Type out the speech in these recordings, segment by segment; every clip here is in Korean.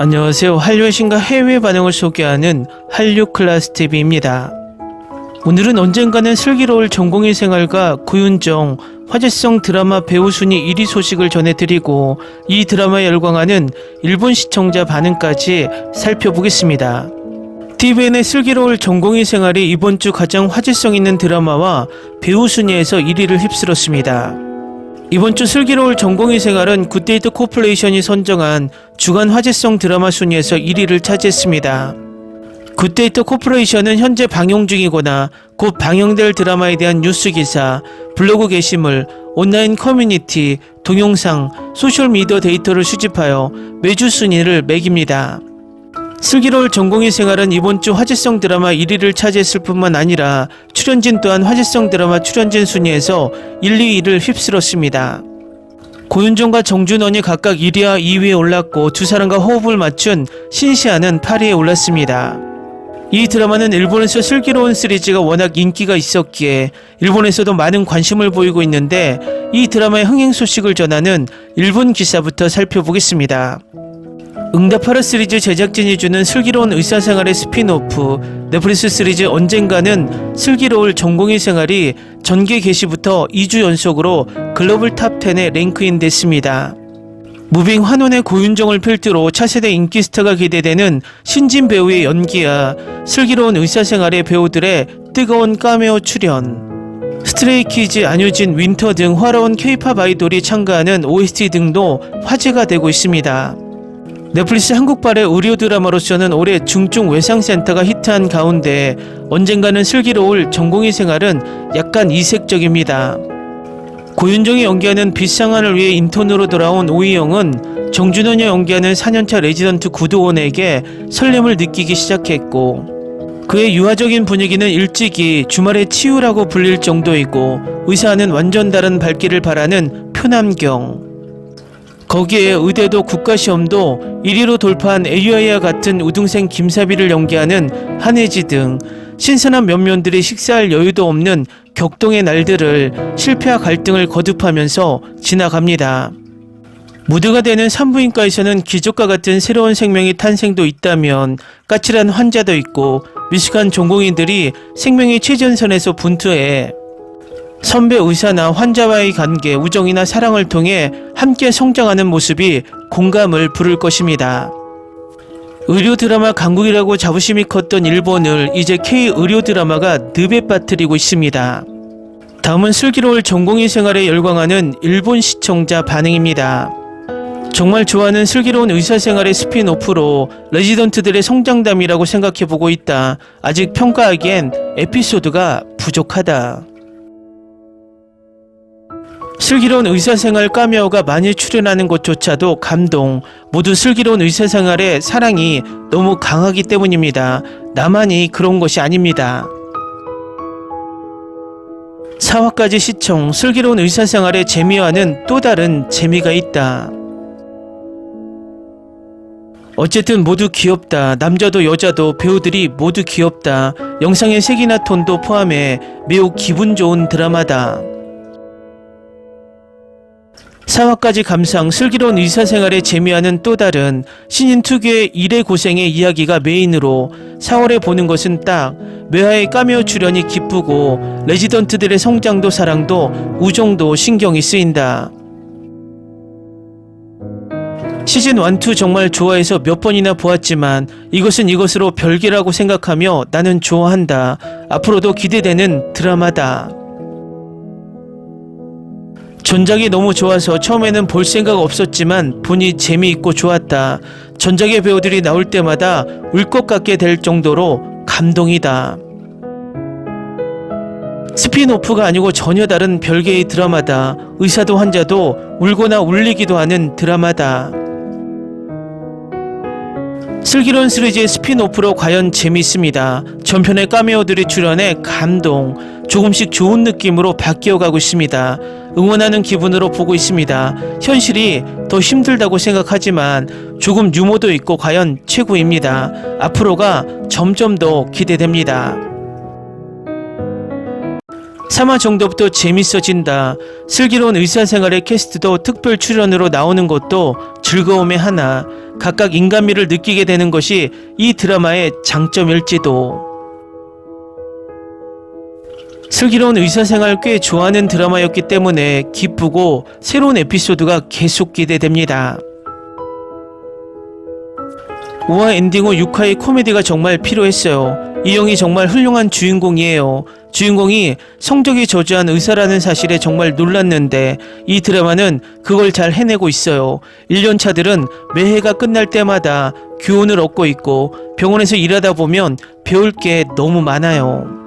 안녕하세요. 한류의 신과 해외 반응을 소개하는 한류 클래스 TV입니다. 오늘은 언젠가는 슬기로울 전공의 생활과 고윤정 화제성 드라마 배우 순위 1위 소식을 전해드리고 이 드라마에 열광하는 일본 시청자 반응까지 살펴보겠습니다. TVN의 슬기로울 전공의 생활이 이번 주 가장 화제성 있는 드라마와 배우 순위에서 1위를 휩쓸었습니다. 이번 주 슬기로울 전공의 생활은 굿데이트 코퍼레이션이 선정한 주간 화제성 드라마 순위에서 1위를 차지했습니다. 굿데이트 코퍼레이션은 현재 방영 중이거나 곧 방영될 드라마에 대한 뉴스 기사, 블로그 게시물, 온라인 커뮤니티, 동영상, 소셜미디어 데이터를 수집하여 매주 순위를 매깁니다. 슬기로울 전공의 생활은 이번 주 화제성 드라마 1위를 차지했을 뿐만 아니라 출연진 또한 화제성 드라마 출연진 순위에서 1, 2위를 휩쓸었습니다. 고윤정과 정준원이 각각 1위와 2위에 올랐고 두 사람과 호흡을 맞춘 신시아는 8위에 올랐습니다. 이 드라마는 일본에서 슬기로운 시리즈가 워낙 인기가 있었기에 일본에서도 많은 관심을 보이고 있는데 이 드라마의 흥행 소식을 전하는 일본 기사부터 살펴보겠습니다. 응답하라 시리즈 제작진이 주는 슬기로운 의사생활의 스피노프 넷플릭스 시리즈 언젠가는 슬기로울 전공의 생활이 전개 개시부터 2주 연속으로 글로벌 탑10에 랭크인 됐습니다. 무빙 환혼의 고윤정을 필두로 차세대 인기 스타가 기대되는 신진 배우의 연기와 슬기로운 의사생활의 배우들의 뜨거운 카메오 출연 스트레이키즈, 안유진, 윈터 등 화려한 케이팝 아이돌이 참가하는 OST 등도 화제가 되고 있습니다. 넷플릭스 한국발의 의료 드라마로 서는 올해 중증 외상센터가 히트한 가운데 언젠가는 슬기로울 전공의 생활은 약간 이색적입니다. 고윤정이 연기하는 빗상한을 위해 인턴으로 돌아온 오이영은 정준원이 연기하는 4년차 레지던트 구도원에게 설렘을 느끼기 시작했고 그의 유화적인 분위기는 일찍이 주말의 치유라고 불릴 정도이고 의사는 완전 다른 발길을 바라는 표남경 거기에 의대도 국가시험도 1위로 돌파한 AI와 같은 우등생 김사비를 연기하는 한혜지 등 신선한 면면들이 식사할 여유도 없는 격동의 날들을 실패와 갈등을 거듭하면서 지나갑니다. 무드가 되는 산부인과에서는 기적과 같은 새로운 생명의 탄생도 있다면 까칠한 환자도 있고 미숙한 전공의들이 생명의 최전선에서 분투해 선배 의사나 환자와의 관계, 우정이나 사랑을 통해 함께 성장하는 모습이 공감을 부를 것입니다. 의료 드라마 강국이라고 자부심이 컸던 일본을 이제 K 의료 드라마가 늪에 빠뜨리고 있습니다. 다음은 슬기로울 전공의 생활에 열광하는 일본 시청자 반응입니다. 정말 좋아하는 슬기로운 의사 생활의 스피노프로 레지던트들의 성장담이라고 생각해보고 있다. 아직 평가하기엔 에피소드가 부족하다. 슬기로운 의사생활 까메오가 많이 출연하는 것조차도 감동. 모두 슬기로운 의사생활의 사랑이 너무 강하기 때문입니다. 나만이 그런 것이 아닙니다. 4화까지 시청, 슬기로운 의사생활의 재미와는 또 다른 재미가 있다. 어쨌든 모두 귀엽다. 남자도 여자도 배우들이 모두 귀엽다. 영상의 색이나 톤도 포함해 매우 기분 좋은 드라마다. 4화까지 감상, 슬기로운 의사생활의 재미와는 또 다른 신인 특유의 일의 고생의 이야기가 메인으로 4월에 보는 것은 딱 매화의 까메오 출연이 기쁘고 레지던트들의 성장도 사랑도 우정도 신경이 쓰인다. 시즌 1, 2 정말 좋아해서 몇 번이나 보았지만 이것은 이것으로 별개라고 생각하며 나는 좋아한다. 앞으로도 기대되는 드라마다. 전작이 너무 좋아서 처음에는 볼 생각 없었지만 보니 재미있고 좋았다. 전작의 배우들이 나올 때마다 울 것 같게 될 정도로 감동이다. 스피노프가 아니고 전혀 다른 별개의 드라마다. 의사도 환자도 울거나 울리기도 하는 드라마다. 슬기로운 시리즈의 스피노프로 과연 재미있습니다. 전편의 까메오들이 출연해 감동, 조금씩 좋은 느낌으로 바뀌어가고 있습니다. 응원하는 기분으로 보고 있습니다. 현실이 더 힘들다고 생각하지만 조금 유머도 있고 과연 최고입니다. 앞으로가 점점 더 기대됩니다. 3화 정도부터 재밌어진다. 슬기로운 의사생활의 캐스트도 특별 출연으로 나오는 것도 즐거움의 하나. 각각 인간미를 느끼게 되는 것이 이 드라마의 장점일지도. 슬기로운 의사생활 꽤 좋아하는 드라마였기 때문에 기쁘고 새로운 에피소드가 계속 기대됩니다. 5화 엔딩 후 6화의 코미디가 정말 필요했어요. 이영이 정말 훌륭한 주인공이에요. 주인공이 성적이 저조한 의사라는 사실에 정말 놀랐는데 이 드라마는 그걸 잘 해내고 있어요. 1년차들은 매해가 끝날 때마다 교훈을 얻고 있고 병원에서 일하다 보면 배울 게 너무 많아요.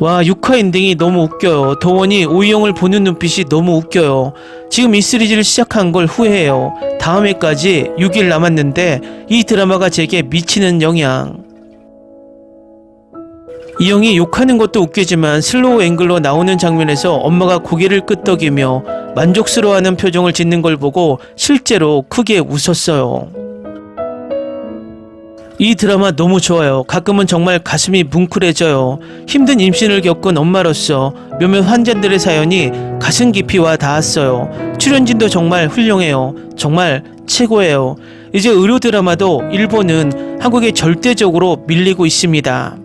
와 6화 엔딩이 너무 웃겨요. 도원이 오이영을 보는 눈빛이 너무 웃겨요. 지금 이 시리즈를 시작한 걸 후회해요. 다음 회까지 6일 남았는데 이 드라마가 제게 미치는 영향. 이 형이 욕하는 것도 웃기지만 슬로우 앵글로 나오는 장면에서 엄마가 고개를 끄덕이며 만족스러워하는 표정을 짓는 걸 보고 실제로 크게 웃었어요. 이 드라마 너무 좋아요. 가끔은 정말 가슴이 뭉클해져요. 힘든 임신을 겪은 엄마로서 몇몇 환자들의 사연이 가슴 깊이 와 닿았어요. 출연진도 정말 훌륭해요. 정말 최고예요. 이제 의료 드라마도 일본은 한국에 절대적으로 밀리고 있습니다.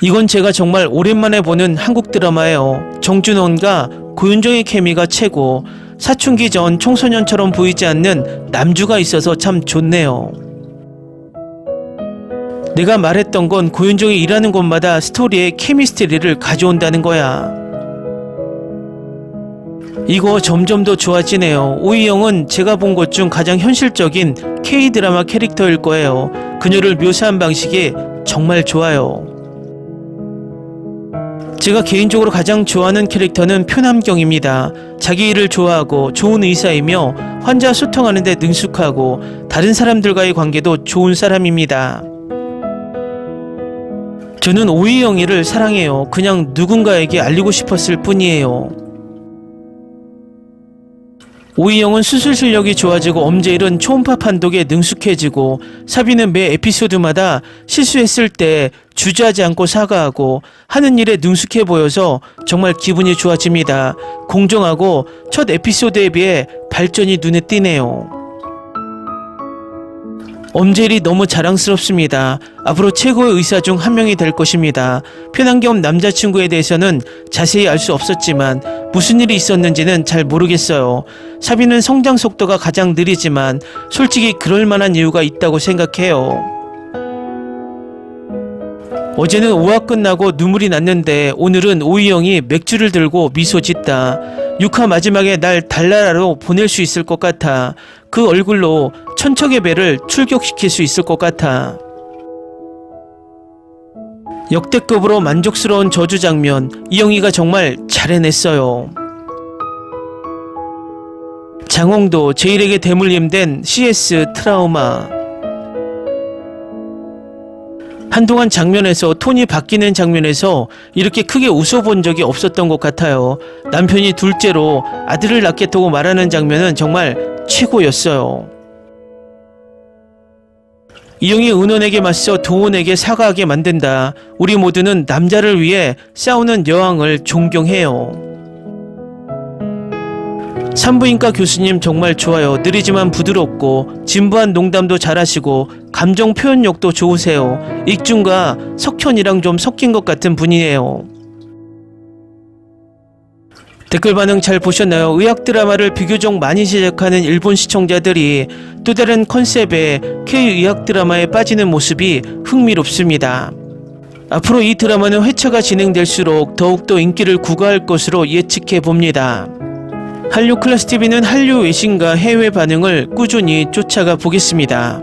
이건 제가 정말 오랜만에 보는 한국 드라마예요. 정준원과 고윤정의 케미가 최고. 사춘기 전 청소년처럼 보이지 않는 남주가 있어서 참 좋네요. 내가 말했던 건 고윤정이 일하는 곳마다 스토리에 케미스트리를 가져온다는 거야. 이거 점점 더 좋아지네요. 오이영은 제가 본 것 중 가장 현실적인 K-드라마 캐릭터일 거예요. 그녀를 묘사한 방식이 정말 좋아요. 제가 개인적으로 가장 좋아하는 캐릭터는 표남경입니다. 자기 일을 좋아하고 좋은 의사이며 환자 소통하는데 능숙하고 다른 사람들과의 관계도 좋은 사람입니다. 저는 오이영이를 사랑해요. 그냥 누군가에게 알리고 싶었을 뿐이에요. 오이영은 수술 실력이 좋아지고 엄제일은 초음파 판독에 능숙해지고 사비는 매 에피소드마다 실수했을 때 주저하지 않고 사과하고 하는 일에 능숙해 보여서 정말 기분이 좋아집니다. 공정하고 첫 에피소드에 비해 발전이 눈에 띄네요. 엄젤이 너무 자랑스럽습니다. 앞으로 최고의 의사 중 한 명이 될 것입니다. 편한겸 남자친구에 대해서는 자세히 알 수 없었지만 무슨 일이 있었는지는 잘 모르겠어요. 사비는 성장 속도가 가장 느리지만 솔직히 그럴 만한 이유가 있다고 생각해요. 어제는 5화 끝나고 눈물이 났는데 오늘은 오이영이 맥주를 들고 미소 짓다. 6화 마지막에 날 달나라로 보낼 수 있을 것 같아. 그 얼굴로 천척의 배를 출격시킬 수 있을 것 같아. 역대급으로 만족스러운 저주 장면, 이영희가 정말 잘 해냈어요. 장홍도 제일에게 대물림된 CS 트라우마. 한동안 장면에서 톤이 바뀌는 장면에서 이렇게 크게 웃어본 적이 없었던 것 같아요. 남편이 둘째로 아들을 낳겠다고 말하는 장면은 정말 최고였어요. 이영이 은원에게 맞서 도원에게 사과하게 만든다. 우리 모두는 남자를 위해 싸우는 여왕을 존경해요. 산부인과 교수님 정말 좋아요. 느리지만 부드럽고 진부한 농담도 잘하시고 감정 표현력도 좋으세요. 익준과 석현이랑 좀 섞인 것 같은 분이에요. 댓글 반응 잘 보셨나요? 의학 드라마를 비교적 많이 제작하는 일본 시청자들이 또 다른 컨셉의 K-의학 드라마에 빠지는 모습이 흥미롭습니다. 앞으로 이 드라마는 회차가 진행될수록 더욱더 인기를 구가할 것으로 예측해 봅니다. 한류 클래스 TV는 한류 외신과 해외 반응을 꾸준히 쫓아가 보겠습니다.